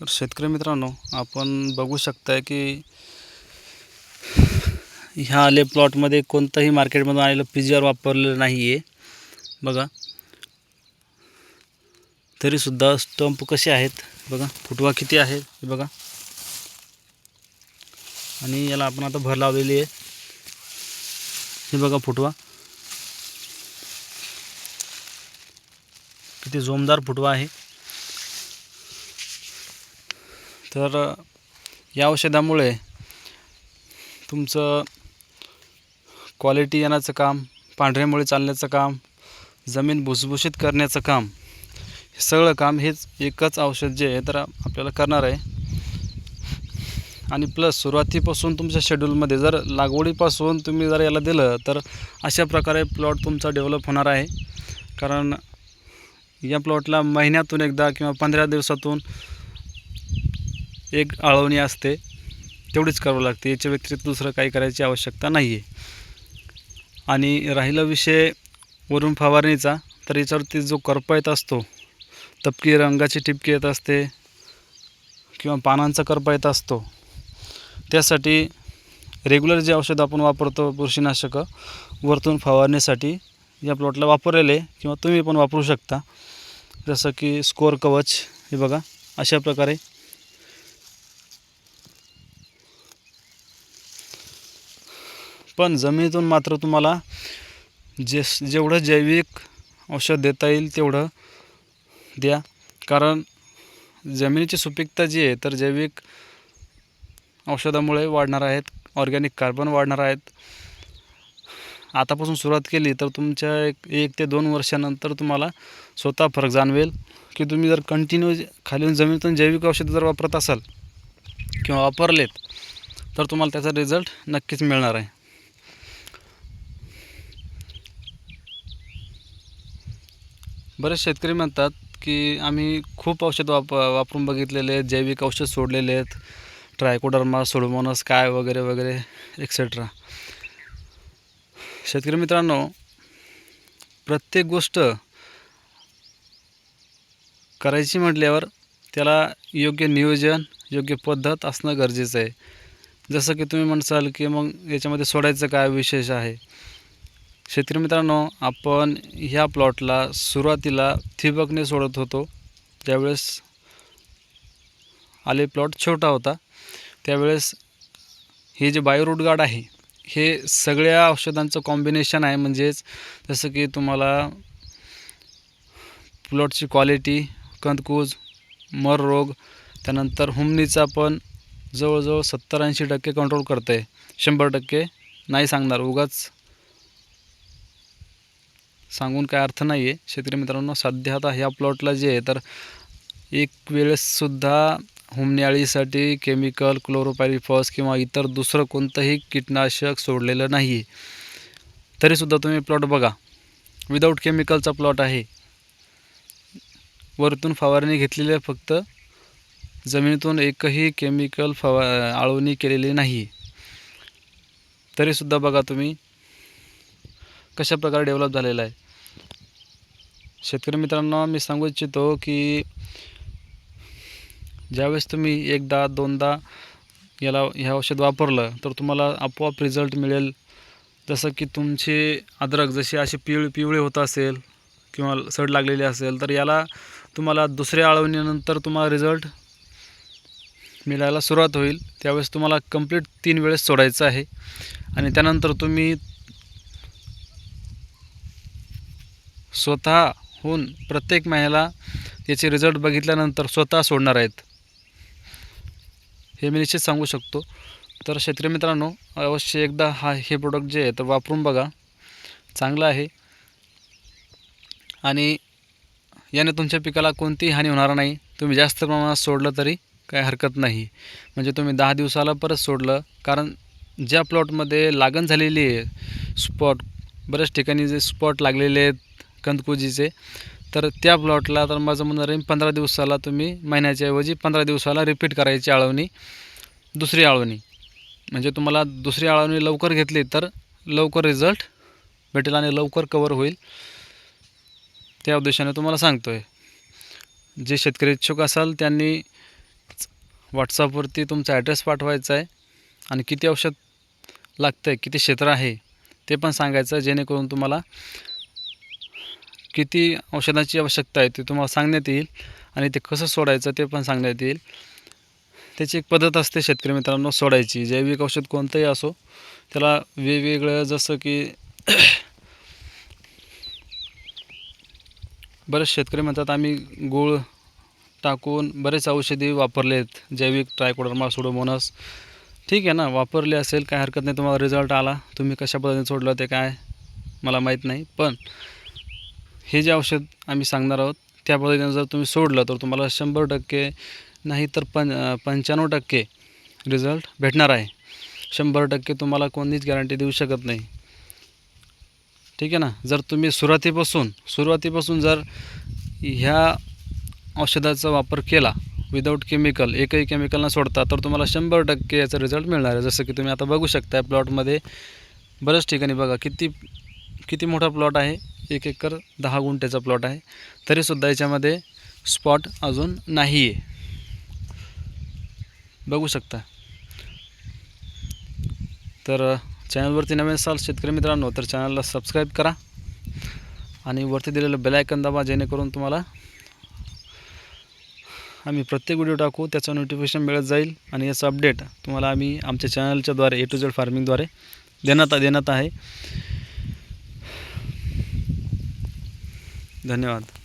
तर शेतकरी मित्रांनो आपण बघू शकताय की ह्या आले प्लॉटमध्ये कोणतंही मार्केटमधून आलेलं पी जी आर वापरलेलं नाही आहे बघा. तरीसुद्धा स्टंप कसे आहेत? बघा. फुटवा किती आहे? हे बघा. आणि याला आपण आता भर लावलेली आहे. हे बघा फुटवा. किती जोमदार फुटवा आहे. तर या औषधामुळे तुमचं क्वालिटी येण्याचं काम पांढऱ्यामुळे चालण्याचं काम जमीन भुसभुशीत करण्याचं काम हे सगळं काम हेच एकच औषध जे आहे तर आपल्याला करणार आहे. आणि प्लस सुरुवातीपासून तुमच्या शेड्यूलमध्ये जर लागवडीपासून तुम्ही जर याला दिलं तर अशा प्रकारे प्लॉट तुमचा डेव्हलप होणार आहे. कारण या प्लॉटला महिन्यातून एकदा किंवा पंधरा दिवसातून एक आळवणी असते तेवढीच करावं लागते. याच्या व्यतिरिक्त दुसरं काही करायची आवश्यकता नाही आहे आणि राहिला विषय वरून फवारणीचा तर याच्यावरती जो करपा येत असतो तपकी रंगाची टिपकी येत असते किंवा पानांचा करपा येत असतो त्यासाठी रेग्युलर जे औषध आपण वापरतो बुरशीनाशकं वरतून फवारणीसाठी या प्लॉटला वापरलेले किंवा तुम्ही पण वापरू शकता. जसं की स्कोअर कवच हे बघा अशा प्रकारे पण जमिनीतून मात्र तुम्हाला जे जेवढं जैविक औषध देता येईल तेवढं द्या. कारण जमिनीची सुपीकता जी आहे तर जैविक औषधामुळे वाढणार आहेत ऑर्गॅनिक कार्बन वाढणार आहेत. आतापासून सुरुवात केली तर तुमच्या एक एक ते दोन वर्षानंतर तुम्हाला स्वतः फरक जाणवेल की तुम्ही जर कंटिन्यू खाली जमिनीतून जैविक औषधं जर वापरत असाल किंवा वापरलेत तर तुम्हाला त्याचा रिझल्ट नक्कीच मिळणार आहे. बरेच शेतकरी म्हणतात की आम्ही खूप औषध वाप वापरून बघितलेले आहेत जैविक औषध सोडलेले आहेत ट्रायकोडर्मा सोडोमोनस काय वगैरे वगैरे एक्सेट्रा शेतकरी मित्रांनो प्रत्येक गोष्ट करायची म्हटल्यावर त्याला योग्य नियोजन योग्य पद्धत असणं गरजेचं आहे. जसं की तुम्ही म्हणसाल की मग याच्यामध्ये सोडायचं काय विशेष आहे? शेतकरी मित्रांनो आपण ह्या प्लॉटला सुरुवातीला थिबकने सोडत होतो. त्यावेळेस आले प्लॉट छोटा होता त्यावेळेस हे जे बायोरूट गार्ड आहे हे सगळ्या औषधांचं कॉम्बिनेशन आहे. म्हणजेच जसं की तुम्हाला प्लॉटची क्वालिटी कंदकूज मर रोग त्यानंतर हुमनीचा पण जवळजवळ सत्तर ऐंशी टक्के कंट्रोल करतं आहे शंभर टक्के नाही सांगणार उगाच सांगून काय अर्थ नाही आहे. शेतकरी मित्रांनो सध्या आता ह्या प्लॉटला जे आहे तर एक वेळेससुद्धा हुमण्याळीसाठी केमिकल क्लोरोपायरिफॉस किंवा इतर दुसरं कोणतंही कीटनाशक सोडलेलं नाही आहे. तरीसुद्धा तुम्ही प्लॉट बघा. विदाऊट केमिकलचा प्लॉट आहे. वरतून फवारणी घेतलेली आहे फक्त. जमिनीतून एकही केमिकल फवा आळवणी केलेली नाही तरीसुद्धा बघा तुम्ही कशा प्रकारे डेव्हलप झालेला आहे. शेतकरी मित्रांनो मी सांगू इच्छितो की ज्यावेळेस तुम्ही एकदा दोनदा याला हे औषध वापरलं तर तुम्हाला आपोआप रिझल्ट मिळेल. जसं की तुमचे अद्रक जसे असे पिवळी पिवळे होत असेल किंवा सड लागलेली असेल तर याला तुम्हाला दुसऱ्या आळवणीनंतर तुम्हाला रिझल्ट मिळायला सुरुवात होईल. त्यावेळेस तुम्हाला कंप्लीट तीन वेळेस सोडायचं आहे. आणि त्यानंतर तुम्ही स्वतः होऊन प्रत्येक महिन्याला याचे रिझल्ट बघितल्यानंतर स्वतः सोडणार आहेत. हे मी निश्चित सांगू शकतो. तर शेतकरी मित्रांनो अवश्य एकदा हा हे प्रोडक्ट जे आहे तर वापरून बघा. चांगलं आहे. आणि याने तुमच्या पिकाला कोणतीही हानी होणार नाही. तुम्ही जास्त प्रमाणात सोडलं तरी काय हरकत नाही. म्हणजे तुम्ही दहा दिवसाला परत सोडलं. कारण ज्या प्लॉटमध्ये लागण झालेली आहे स्पॉट बऱ्याच ठिकाणी जे स्पॉट लागलेले आहेत कंदकुजीचे तर त्या प्लॉटला तर माझं म्हणणं राहील पंधरा दिवसाला तुम्ही महिन्याच्या ऐवजी पंधरा दिवसाला रिपीट करायची आळवणी दुसरी आळवणी. म्हणजे तुम्हाला दुसरी आळवणी लवकर घेतली तर लवकर रिझल्ट भेटेल आणि लवकर कवर होईल. त्या उद्देशाने तुम्हाला सांगतो आहे जे शेतकरी इच्छुक असाल त्यांनी व्हॉट्सअपवरती तुमचा ॲड्रेस पाठवायचा आहे आणि किती औषध लागतं आहे किती क्षेत्र आहे ते पण सांगायचं जेणेकरून तुम्हाला किती औषधाची आवश्यकता आहे ते तुम्हाला सांगण्यात येईल आणि ते कसं सोडायचं ते पण सांगण्यात येईल. त्याची एक पद्धत असते शेतकरी मित्रांनो सोडायची. जैविक औषध कोणतंही असो त्याला वेगवेगळं जसं की बरेच शेतकरी म्हणतात आम्ही गूळ टाकून बरेच औषधी वापरले आहेत जैविक ट्रायकोडर्मा सोडोमोनस. ठीक आहे ना? वापरले असेल काय हरकत नाही तुम्हाला रिझल्ट आला. तुम्ही कशा पद्धतीने सोडलं ते काय? मला माहीत नाही. पण हे जे औषध आम्ही सांगणार आहोत त्या पद्धतीने जर तुम्ही सोडलं तर तुम्हाला शंभर टक्के नाही तर पं पंच्याण्णव टक्के रिझल्ट भेटणार आहे. शंभर टक्के तुम्हाला कोणतीच गॅरंटी देऊ शकत नाही. ठीक आहे ना? जर तुम्ही सुरुवातीपासून सुरुवातीपासून जर ह्या औषधाचा वापर केला विदाऊट केमिकल एकही केमिकल न सोडता तर तुम्हाला शंभर टक्के याचा रिझल्ट मिळणार आहे. जसं की तुम्ही आता बघू शकता प्लॉटमध्ये बऱ्याच ठिकाणी बघा किती किती मोठा प्लॉट आहे. एक एकर दहा गुंठ्याचा प्लॉट आहे. तरीसुद्धा याच्यामध्ये स्पॉट अजून नाही आहे बघू शकता. तर चॅनलवरती नवीन असाल शेतकरी मित्रांनो तर चॅनलला सबस्क्राईब करा. आणि वरती दिलेलं बेलायकन दाबा जेणेकरून तुम्हाला आम्ही प्रत्येक व्हिडिओ टाकू त्याचं नोटिफिकेशन मिळत जाईल. आणि याचं अपडेट तुम्हाला आम्ही आमच्या चॅनलच्याद्वारे ए टू झेड फार्मिंगद्वारे देण्यात देण्यात आहे. धन्यवाद.